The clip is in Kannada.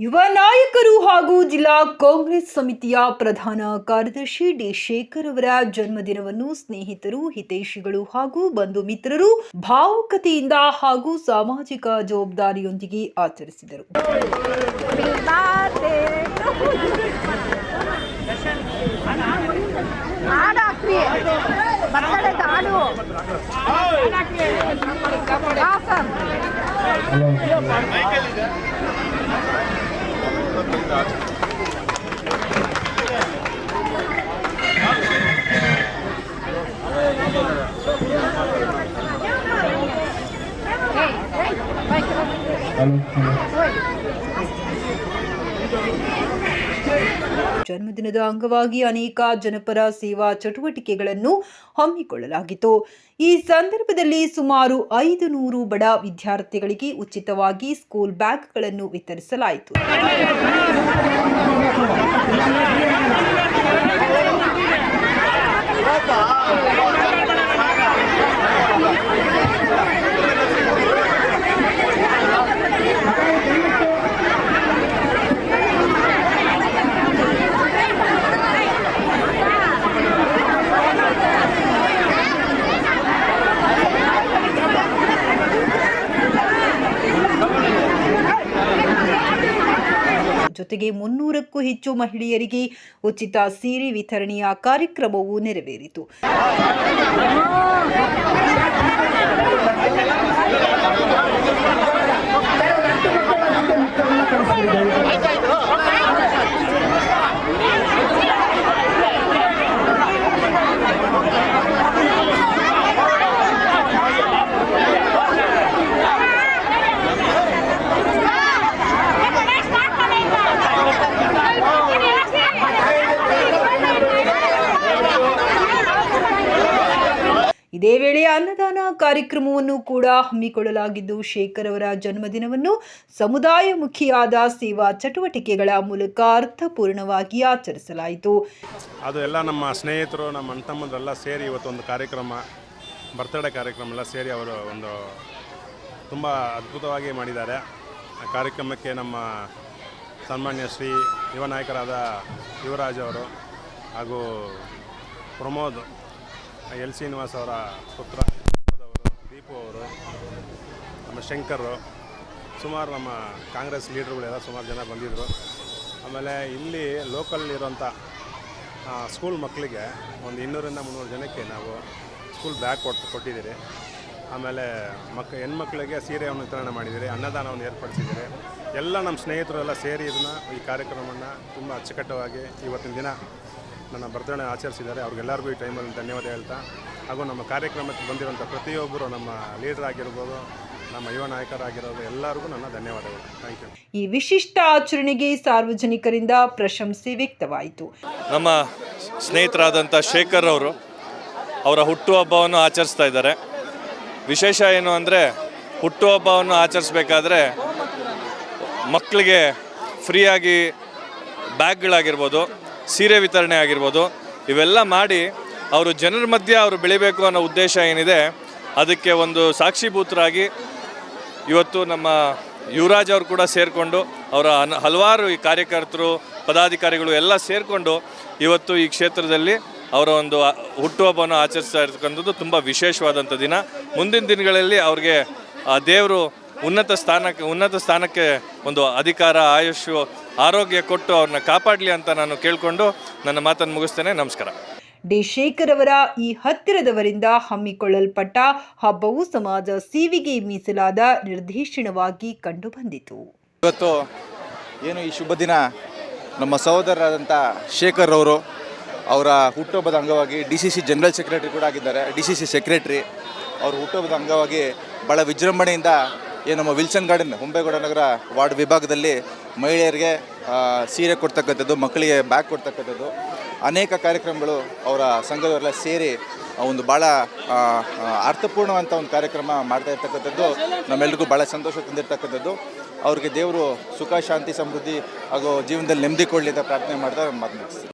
ಯುವ ನಾಯಕರು ಹಾಗೂ ಜಿಲ್ಲಾ ಕಾಂಗ್ರೆಸ್ ಸಮಿತಿಯ ಪ್ರಧಾನ ಕಾರ್ಯದರ್ಶಿ ಡಿ ಶೇಖರ್ ಅವರ ಜನ್ಮದಿನವನ್ನು ಸ್ನೇಹಿತರು, ಹಿತೈಷಿಗಳು ಹಾಗೂ ಬಂಧು ಮಿತ್ರರು ಭಾವುಕತೆಯಿಂದ ಹಾಗೂ ಸಾಮಾಜಿಕ ಜವಾಬ್ದಾರಿಯೊಂದಿಗೆ ಆಚರಿಸಿದರು. Hello, hello. ಜನ್ಮದಿನದ ಅಂಗವಾಗಿ ಅನೇಕ ಜನಪರ ಸೇವಾ ಚಟುವಟಿಕೆಗಳನ್ನು ಹಮ್ಮಿಕೊಳ್ಳಲಾಗಿತ್ತು. ಈ ಸಂದರ್ಭದಲ್ಲಿ ಸುಮಾರು ಐದು ನೂರು ಬಡ ವಿದ್ಯಾರ್ಥಿಗಳಿಗೆ ಉಚಿತವಾಗಿ ಸ್ಕೂಲ್ ಬ್ಯಾಗ್ಗಳನ್ನು ವಿತರಿಸಲಾಯಿತು. ಜೊತೆಗೆ ಮುನ್ನೂರಕ್ಕೂ ಹೆಚ್ಚು ಮಹಿಳೆಯರಿಗೆ ಉಚಿತ ಸೀರೆ ವಿತರಣೆಯ ಕಾರ್ಯಕ್ರಮವು ನೆರವೇರಿತು. ಇದೇ ವೇಳೆ ಅನ್ನದಾನ ಕಾರ್ಯಕ್ರಮವನ್ನು ಕೂಡ ಹಮ್ಮಿಕೊಳ್ಳಲಾಗಿದ್ದು ಶೇಖರ್ ಅವರ ಜನ್ಮದಿನವನ್ನು ಸಮುದಾಯಮುಖಿಯಾದ ಸೇವಾ ಚಟುವಟಿಕೆಗಳ ಮೂಲಕ ಅರ್ಥಪೂರ್ಣವಾಗಿ ಆಚರಿಸಲಾಯಿತು. ಅದು ಎಲ್ಲ ನಮ್ಮ ಸ್ನೇಹಿತರು, ನಮ್ಮ ಅಣ್ಣ ಸೇರಿ ಇವತ್ತೊಂದು ಕಾರ್ಯಕ್ರಮ, ಬರ್ತಡೇ ಕಾರ್ಯಕ್ರಮ ಎಲ್ಲ ಸೇರಿ ಅವರು ಒಂದು ತುಂಬ ಅದ್ಭುತವಾಗಿ ಮಾಡಿದ್ದಾರೆ. ಆ ಕಾರ್ಯಕ್ರಮಕ್ಕೆ ನಮ್ಮ ಸನ್ಮಾನ್ಯ ಶ್ರೀ ಯುವ ನಾಯಕರಾದ ಯುವರಾಜ್ ಅವರು ಹಾಗೂ ಪ್ರಮೋದ್ ಎಲ್ ಶ್ರೀನಿವಾಸ್ ಅವರ ಪುತ್ರ ಅವರು, ದೀಪು ಅವರು, ನಮ್ಮ ಶಂಕರು, ಸುಮಾರು ನಮ್ಮ ಕಾಂಗ್ರೆಸ್ ಲೀಡರ್ಗಳೆಲ್ಲ ಸುಮಾರು ಜನ ಬಂದಿದ್ದರು ಆಮೇಲೆ ಇಲ್ಲಿ ಲೋಕಲ್ ಇರೋಂಥ ಸ್ಕೂಲ್ ಮಕ್ಕಳಿಗೆ ಒಂದು ಇನ್ನೂರಿಂದ ಮುನ್ನೂರು ಜನಕ್ಕೆ ನಾವು ಸ್ಕೂಲ್ ಬ್ಯಾಗ್ ಕೊಟ್ಟು ಕೊಟ್ಟಿದ್ದೀರಿ. ಆಮೇಲೆ ಮಕ್, ಹೆಣ್ಮಕ್ಳಿಗೆ ಸೀರೆಯನ್ನು ವಿತರಣೆ ಮಾಡಿದ್ದೀರಿ, ಅನ್ನದಾನವನ್ನು ಏರ್ಪಡಿಸಿದ್ದೀರಿ. ಎಲ್ಲ ನಮ್ಮ ಸ್ನೇಹಿತರು ಎಲ್ಲ ಸೇರಿ ಇದನ್ನ, ಈ ಕಾರ್ಯಕ್ರಮವನ್ನು ತುಂಬ ಅಚ್ಚುಕಟ್ಟವಾಗಿ ಇವತ್ತಿನ ದಿನ ನನ್ನ ಬರ್ತಡೆ ಆಚರಿಸಿದ್ದಾರೆ. ಅವ್ರಿಗೆಲ್ಲರಿಗೂ ಈ ಟೈಮಲ್ಲಿ ಧನ್ಯವಾದ ಹೇಳ್ತಾ ಹಾಗೂ ನಮ್ಮ ಕಾರ್ಯಕ್ರಮಕ್ಕೆ ಬಂದಿರೋಂಥ ಪ್ರತಿಯೊಬ್ಬರು ನಮ್ಮ ಲೀಡರ್ ಆಗಿರ್ಬೋದು ನಮ್ಮ ಯುವ ನಾಯಕರಾಗಿರೋದು ಎಲ್ಲರಿಗೂ ನನ್ನ ಧನ್ಯವಾದಗಳು. ಥ್ಯಾಂಕ್ ಯು ಈ ವಿಶಿಷ್ಟ ಆಚರಣೆಗೆ ಸಾರ್ವಜನಿಕರಿಂದ ಪ್ರಶಂಸೆ ವ್ಯಕ್ತವಾಯಿತು. ನಮ್ಮ ಸ್ನೇಹಿತರಾದಂಥ ಶೇಖರ್ ಅವರು ಅವರ ಹುಟ್ಟುಹಬ್ಬವನ್ನು ಆಚರಿಸ್ತಾ ಇದ್ದಾರೆ. ವಿಶೇಷ ಏನು ಅಂದರೆ ಹುಟ್ಟುಹಬ್ಬವನ್ನು ಆಚರಿಸ್ಬೇಕಾದ್ರೆ ಮಕ್ಕಳಿಗೆ ಫ್ರೀಯಾಗಿ ಬ್ಯಾಗ್ಗಳಾಗಿರ್ಬೋದು ಸೀರೆ ವಿತರಣೆ ಆಗಿರ್ಬೋದು, ಇವೆಲ್ಲ ಮಾಡಿ ಅವರು ಜನರ ಮಧ್ಯೆ ಅವರು ಬೆಳಿಬೇಕು ಅನ್ನೋ ಉದ್ದೇಶ ಏನಿದೆ, ಅದಕ್ಕೆ ಒಂದು ಸಾಕ್ಷಿಭೂತರಾಗಿ ಇವತ್ತು ನಮ್ಮ ಯುವರಾಜ್ ಅವರು ಕೂಡ ಸೇರಿಕೊಂಡು, ಅವರ ಹಲವಾರು ಈ ಕಾರ್ಯಕರ್ತರು, ಪದಾಧಿಕಾರಿಗಳು ಎಲ್ಲ ಸೇರಿಕೊಂಡು ಇವತ್ತು ಈ ಕ್ಷೇತ್ರದಲ್ಲಿ ಅವರ ಒಂದು ಹುಟ್ಟುಹಬ್ಬವನ್ನು ಆಚರಿಸ್ತಾ ಇರ್ತಕ್ಕಂಥದ್ದು ತುಂಬ ವಿಶೇಷವಾದಂಥ ದಿನ. ಮುಂದಿನ ದಿನಗಳಲ್ಲಿ ಅವ್ರಿಗೆ ದೇವರು ಉನ್ನತ ಸ್ಥಾನಕ್ಕೆ ಉನ್ನತ ಸ್ಥಾನಕ್ಕೆ ಒಂದು ಅಧಿಕಾರ ಆಯುಷು ಆರೋಗ್ಯ ಕೊಟ್ಟು ಅವ್ರನ್ನ ಕಾಪಾಡಲಿ ಅಂತ ನಾನು ಕೇಳಿಕೊಂಡು ನನ್ನ ಮಾತನ್ನು ಮುಗಿಸ್ತೇನೆ. ನಮಸ್ಕಾರ. ಡಿ ಶೇಖರ್ ಅವರ ಈ ಹತ್ತಿರದವರಿಂದ ಹಮ್ಮಿಕೊಳ್ಳಲ್ಪಟ್ಟ ಹಬ್ಬವು ಸಮಾಜ ಸೇವೆಗೆ ಮೀಸಲಾದ ನಿರ್ದೇಶನವಾಗಿ ಕಂಡುಬಂದಿತು. ಇವತ್ತು ಏನು ಈ ಶುಭ ದಿನ? ನಮ್ಮ ಸಹೋದರರಾದಂಥ ಶೇಖರ್ ಅವರು ಅವರ ಹುಟ್ಟುಹಬ್ಬದ ಅಂಗವಾಗಿ D C C general secretary ಕೂಡ ಆಗಿದ್ದಾರೆ. ಡಿ ಸಿ ಸಿ ಸೆಕ್ರೆಟ್ರಿ ಅವ್ರ ಹುಟ್ಟುಹಬ್ಬದ ಅಂಗವಾಗಿ ಭಾಳ ವಿಜೃಂಭಣೆಯಿಂದ ಏನು ನಮ್ಮ Wilson garden, Hombegowda Nagar ward ವಿಭಾಗದಲ್ಲಿ ಮಹಿಳೆಯರಿಗೆ ಸೀರೆ ಕೊಡ್ತಕ್ಕಂಥದ್ದು, ಮಕ್ಕಳಿಗೆ ಬ್ಯಾಗ್ ಕೊಡ್ತಕ್ಕಂಥದ್ದು, ಅನೇಕ ಕಾರ್ಯಕ್ರಮಗಳು ಅವರ ಸಂಘದವರೆಲ್ಲ ಸೇರಿ ಒಂದು ಭಾಳ ಅರ್ಥಪೂರ್ಣವಂತ ಒಂದು ಕಾರ್ಯಕ್ರಮ ಮಾಡ್ತಾ ಇರ್ತಕ್ಕಂಥದ್ದು. ನಮ್ಮೆಲ್ರಿಗೂ ಭಾಳ ಸಂತೋಷ ತಂದಿರ್ತಕ್ಕಂಥದ್ದು. ಅವ್ರಿಗೆ ದೇವರು ಸುಖ, ಶಾಂತಿ, ಸಮೃದ್ಧಿ ಹಾಗೂ ಜೀವನದಲ್ಲಿ ನೆಮ್ಮದಿ ಕೊಡಲಿ ಅಂತ ಪ್ರಾರ್ಥನೆ ಮಾಡ್ತಾ ಮಾತನಾಡ್ತೀನಿ